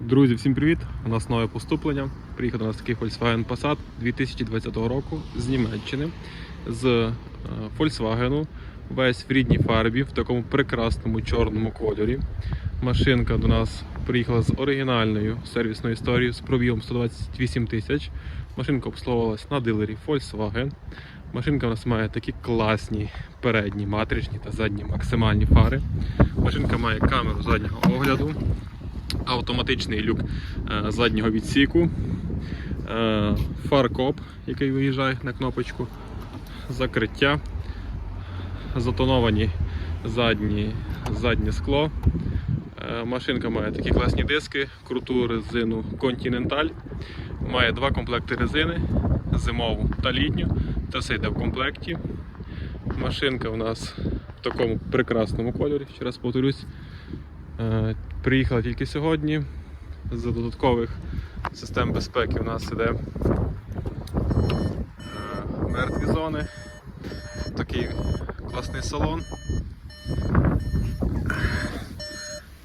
Друзі, всім привіт! У нас нове поступлення. Приїхав до нас такий Volkswagen Passat 2020 року з Німеччини, з е, Volkswagen, весь в рідній фарбі, в такому прекрасному чорному кольорі. Машинка до нас приїхала з оригінальною сервісною історією з пробігом 128 тисяч. Машинка обслуговувалась на дилері Volkswagen. Машинка у нас має такі класні передні матричні та задні максимальні фари. Машинка має камеру заднього огляду автоматичний люк е, заднього відсіку, е, фаркоп, який виїжджає на кнопочку, закриття, затоновані задні, заднє скло. Е, Машинка має такі класні диски, круту резину Continental. Має два комплекти резини, зимову та літню. Це все йде в комплекті. Машинка у нас в такому прекрасному кольорі, ще раз повторюсь. Приїхала тільки сьогодні. З додаткових систем безпеки у нас іде е, мертві зони. Такий класний салон.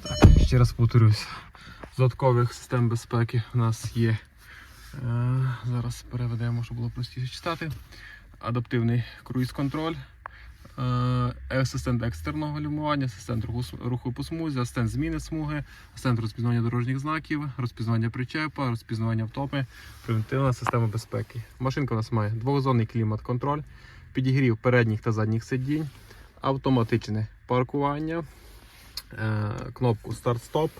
Так, ще раз повторюсь. З додаткових систем безпеки у нас є. е, Зараз переведемо, щоб було простіше читати. Адаптивний круїз-контроль. Е, асистент екстерного гальмування, асистент руху, по смузі, асистент зміни смуги, асистент розпізнавання дорожніх знаків, розпізнавання причепа, розпізнавання втопи, превентивна система безпеки. Машинка у нас має двохзонний клімат-контроль, підігрів передніх та задніх сидінь, автоматичне паркування, е, кнопку старт-стоп,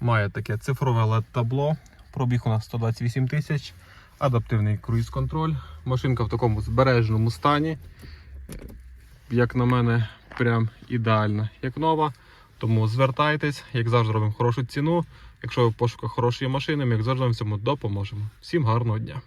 має таке цифрове LED-табло, пробіг у нас 128 тисяч, адаптивний круїз-контроль. Машинка в такому збереженому стані як на мене, прям ідеальна, як нова. Тому звертайтесь, як завжди робимо хорошу ціну. Якщо ви в пошуках хорошої машини, ми як завжди вам цьому допоможемо. Всім гарного дня!